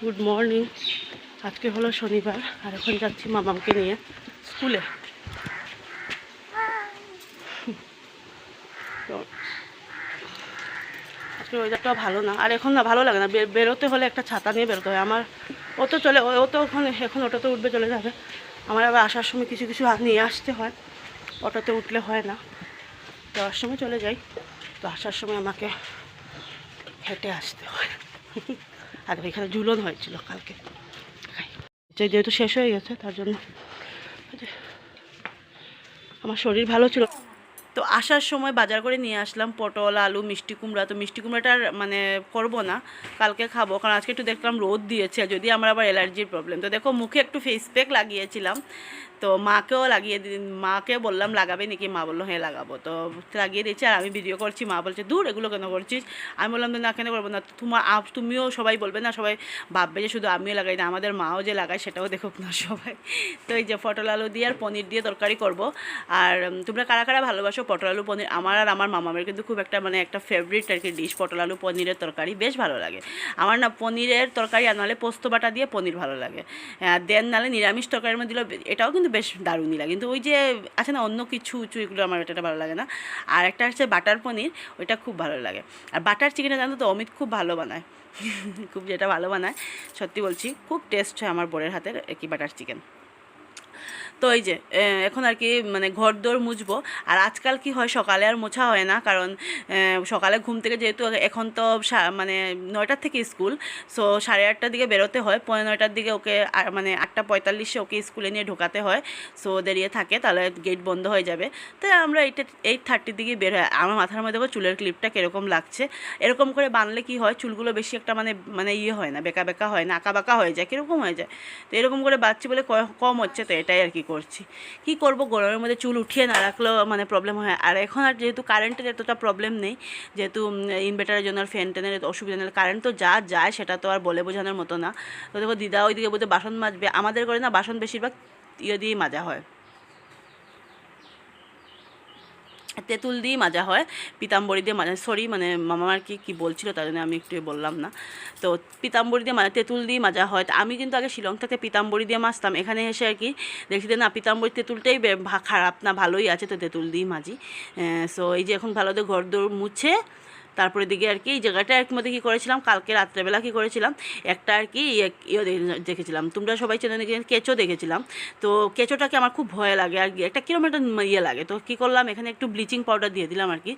Good morning আজকে হলো শনিবার, আর এখন যাচ্ছি মামামকে নিয়ে স্কুলে। আজকে ওয়েদারটাও ভালো না। আর এখন না ভালো লাগে না। বেরোতে হলে একটা ছাতা নিয়ে বেরোতে হয়। আমার ও তো চলে, ও তো ওখানে, এখন অটোতে উঠবে চলে যাবে। আমার আবার আসার সময় কিছু কিছু নিয়ে আসতে হয়। অটোতে উঠলে হয় না। যাওয়ার সময় চলে যাই। তো আসার সময় আমাকে হেঁটে আসতে হয়। আর এখানে ঝুলন হয়েছিল কালকে। যেহেতু শেষ হয়ে গেছে, তার জন্য আমার শরীর ভালো ছিল। তো আসার সময় বাজার করে নিয়ে আসলাম পটল, আলু, মিষ্টি কুমড়া। তো মিষ্টি কুমড়াটা মানে করব না, কালকে খাব। কারণ আজকে একটু দেখলাম রোদ দিয়েছে যদি আমার আবার অ্যালার্জির প্রবলেম। তো দেখো, মুখে একটু ফেস প্যাক লাগিয়েছিলাম। তো মাকেও লাগিয়ে মাকে বললাম, লাগাবে নাকি? মা বলল হ্যাঁ লাগাবো। তো লাগিয়ে দিয়েছি আর আমি ভিডিও করছি। মা বলছে, দূর, এগুলো কেন করছিস? আমি বললাম, না কেন করব না? তোমার তুমিও সবাই বলবে না, সবাই ভাববে যে শুধু আমিও লাগাই না, আমাদের মাও যে লাগায় সেটাও দেখুক না সবাই। তো এই যে পটল আলু দিয়ে আর পনির দিয়ে তরকারি করব। আর তোমরা কারা কারা ভালোবাসো পটল আলু, পনির? আমার আর আমার মামামের কিন্তু খুব একটা মানে একটা ফেভারিট আর কি ডিশ পটল আলু, পনিরের তরকারি, বেশ ভালো লাগে। আমার না পনিরের তরকারি আর নাহলে পোস্ত বাটা দিয়ে পনির ভালো লাগে। দেন নাহলে নিরামিষ তরকারির মধ্যে দিলেও, এটাও কিন্তু বেশ দারুণই লাগে। কিন্তু ওই যে আছে না, অন্য কিছু উঁচু, এগুলো আমার এটা ভালো লাগে না। আর একটা হচ্ছে বাটার পনির, ওইটা খুব ভালো লাগে। আর বাটার চিকেনটা জানো তো, অমিত খুব ভালো বানায়। খুব যেটা ভালো বানায়, সত্যি বলছি, খুব টেস্ট হয় আমার বোরের হাতের একই বাটার চিকেন। তো এই যে এখন আর কি মানে ঘর দোর মুছবো। আর আজকাল কি হয়, সকালে আর মোছা হয় না, কারণ সকালে ঘুম থেকে যেহেতু এখন তো মানে নয়টার থেকে স্কুল, সো সাড়ে আটটার দিকে বেরোতে হয়। পনেরো নয়টার দিকে ওকে মানে আটটা পঁয়তাল্লিশে ওকে স্কুলে নিয়ে ঢোকাতে হয়, সো দেরিয়ে থাকে, তাহলে গেট বন্ধ হয়ে যাবে। তাই আমরা এইটা এইট থার্টির দিকে বের হয় আমার মাথার মধ্যে চুলের ক্লিপটা কীরকম লাগছে। এরকম করে বানলে কি হয়, চুলগুলো বেশি একটা মানে মানে ইয়ে হয় না, বেকা বেকা হয় না, আঁকা বাঁকা হয়ে যায়, কীরকম হয়ে যায়। তো এরকম করে বাচ্চি বলে কম হচ্ছে তো, এটাই আর কি করছি। কি করব? গরমের মধ্যে চুল উঠিয়ে না রাখলেও মানে প্রবলেম হয়। আর এখন আর যেহেতু কারেন্টের এতটা প্রবলেম নেই, যেহেতু ইনভার্টারের জন্য আর ফ্যান ট্যানের অসুবিধা নেই। কারেন্ট তো যা যায় সেটা তো আর বলে বোঝানোর মতো না। তো দেখো, দিদা ওইদিকে বলতে বাসন মাজবে। আমাদের করে না বাসন বেশিরভাগ ইয়ে দিয়েই মাজা হয়। তেঁতুল দিয়ে মাজা হয়, পিতাম্বরী দিয়ে মাজা সরি মানে মামা আর কি কী বলছিল তার জন্য আমি একটু বললাম না। তো পিতাম্বরী দিয়ে মাজা তেঁতুল দিয়ে মাজা হয়। তো আমি কিন্তু আগে শিলং থেকে পিতাম্বরী দিয়ে মাজতাম, এখানে এসে আর কি দেখছি না পিতাম্বরী তেঁতুলটাই খারাপ না, ভালোই আছে, তো তেঁতুল দিয়ে মাজি। সো এই যে এখন ভালো ঘর দৌড় মুছে তারপরে দিকে আর কি, এই জায়গাটা আর কি মধ্যে কী করেছিলাম, কালকে রাত্রেবেলা কী করেছিলাম, একটা আর কি ইয়ে ইয়ে দেখেছিলাম। তোমরা সবাই চেনে কেঁচো দেখেছিলাম। তো কেঁচোটাকে আমার খুব ভয় লাগে আর কি, একটা একটা ইয়ে লাগে। তো কী করলাম, এখানে একটু ব্লিচিং পাউডার দিয়ে দিলাম আর কি।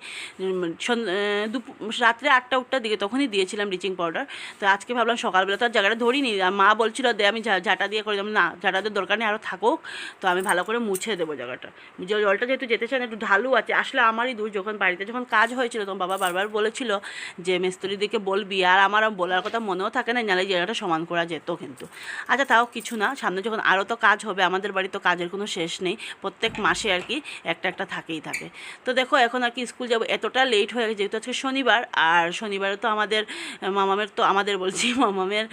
রাত্রে আটটা উঠটার দিকে তখনই দিয়েছিলাম ব্লিচিং পাউডার তো আজকে ভাবলাম সকালবেলা তো আর জায়গাটা ধরিনি। মা বলছিল, দে, আমি ঝাঁটা দিয়ে করে দিলাম না ঝাঁটাদের দরকার নেই আরও থাকুক। তো আমি ভালো করে মুছে দেবো জায়গাটা। জলটা যেহেতু যেতে চায় না, একটু ঢালু আছে। আসলে আমারই দূর যখন বাড়িতে যখন কাজ হয়েছিল, তখন বাবা বারবার বলেছিল যে মিস্ত্রিদিকে বলবি আর আমার বলার কথা মনেও থাকে না নাহলে জায়গাটা সমান করা যেত কিন্তু। আচ্ছা তাও কিছু না, সামনে যখন আরও তো কাজ হবে, আমাদের বাড়ি তো কাজের কোনো শেষ নেই, প্রত্যেক মাসে আর কি একটা একটা থাকেই থাকে। তো দেখো, এখন আর কি স্কুল যাব, এতটা লেট হয়ে গেছে, যেহেতু আজকে শনিবার, আর শনিবারে তো আমাদের, মামামের তো আমাদের বলছি, মামামের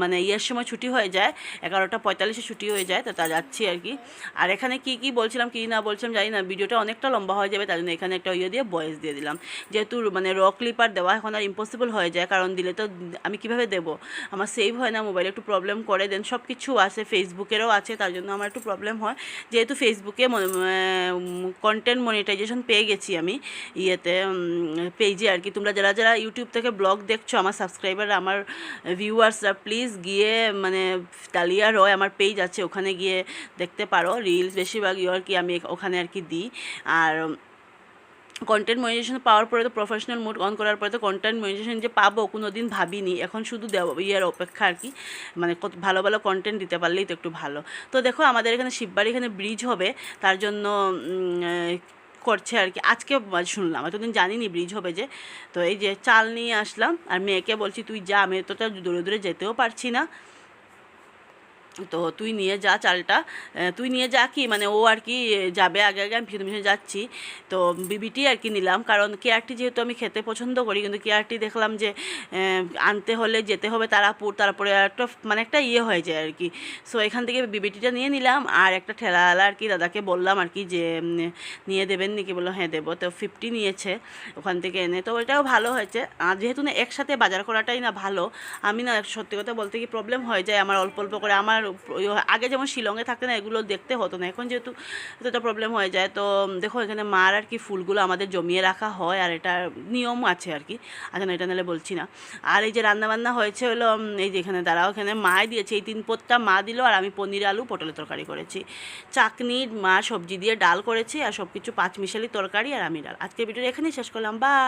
মানে ইয়ের সময় ছুটি হয়ে যায়, এগারোটা পঁয়তাল্লিশে ছুটি হয়ে যায়, তো তা যাচ্ছি আর কি। আর এখানে কি কি বলছিলাম, কি না বলছিলাম জানি না, ভিডিওটা অনেকটা লম্বা হয়ে যাবে, তার জন্য এখানে একটা ইয়ে দিয়ে বয়েস দিয়ে দিলাম। যেহেতু মানে র ক্লিপার দেওয়া এখন আর ইম্পসিবল হয়ে যায়, কারণ দিলে তো আমি কীভাবে দেব? আমার সেভ হয় না মোবাইলে একটু প্রবলেম করে দেন সব কিছু আছে ফেসবুকেরও আছে, তার জন্য আমার একটু প্রবলেম হয়। যেহেতু ফেসবুকে কন্টেন্ট মনিটাইজেশন পেয়ে গেছি আমি, ইয়েতে পেজে আর কি। তোমরা যারা যারা ইউটিউব থেকে ব্লগ দেখছ, আমার সাবস্ক্রাইবার আমার ভিউয়ার্সরা প্লিজ গিয়ে মানে ডালিয়া রয় আমার পেজ আছে, ওখানে গিয়ে দেখতে পারো। রিলস বেশিরভাগ আর কি আমি ওখানে আর কি দিই। আর কন্টেন্ট মনিটাইজেশন পাওয়ার পরে তো প্রফেশনাল মোড অন করার পরে তো কন্টেন্ট মনিটাইজেশন যে পাবো কোনো দিন ভাবিনি। এখন শুধু দেব ইয়ার অপেক্ষা আর কি। মানে কত ভালো ভালো কন্টেন্ট দিতে পারলেই তো একটু ভালো। তো দেখো আমাদের এখানে শিববাড়ি এখানে ব্রিজ হবে, তার জন্য করছে আর কি। আজকে শুনলাম, এতদিন জানিনি ব্রিজ হবে যে। তো এই যে চাল নিয়ে আসলাম, আর মেয়েকে বলছি, তুই যা, আমি তো দূরে দূরে যেতেও পারছি না। তো তুই নিয়ে যা চালটা। তুই নিয়ে যা কি মানে ও আর কি যাবে, আগে আগে আমি পিছনে পিছনে যাচ্ছি। তো বিবিটি আর কি নিলাম, কারণ কেয়ারটি যেহেতু আমি খেতে পছন্দ করি, কিন্তু কেয়ারটি দেখলাম যে আনতে হলে যেতে হবে তারাপুর, তারপরে একটা মানে একটা ইয়ে হয়ে যায় আর কি। সো এখান থেকে বিবিটিটা নিয়ে নিলাম, আর একটা ঠেলাওয়ালা আর কি দাদাকে বললাম আর কি যে নিয়ে দেবেন নাকি? বলল হ্যাঁ দেবো। তো ফিফটি নিয়েছে ওখান থেকে এনে। তো ওইটাও ভালো হয়েছে। আর যেহেতু না, একসাথে বাজার করাটাই না ভালো, আমি না সত্যি কথা বলতে কি প্রবলেম হয়ে যায়, আমার অল্প অল্প করে। আমার ওই আগে যেমন শিলংয়ে থাকতে না, এগুলো দেখতে হতো না। এখন যেহেতু এতটা প্রবলেম হয়ে যায়, তো দেখো, এখানে মার আর কি ফুলগুলো আমাদের জমিয়ে রাখা হয়, আর এটা নিয়ম আছে আর কি। আচ্ছা না, এটা নাহলে বলছি না। আর এই যে রান্নাবান্না হয়েছে হলো এই যে এখানে দাঁড়াও, এখানে মায় দিয়েছে। এই তিন পোত্তা মা দিল, আর আমি পনির, আলু, পটলের তরকারি করেছি। চাকনি, মা সবজি দিয়ে ডাল করেছি, আর সব কিছু পাঁচ মিশালি তরকারি, আর আমি ডাল। আজকে ভিডিও এখানেই শেষ করলাম। বা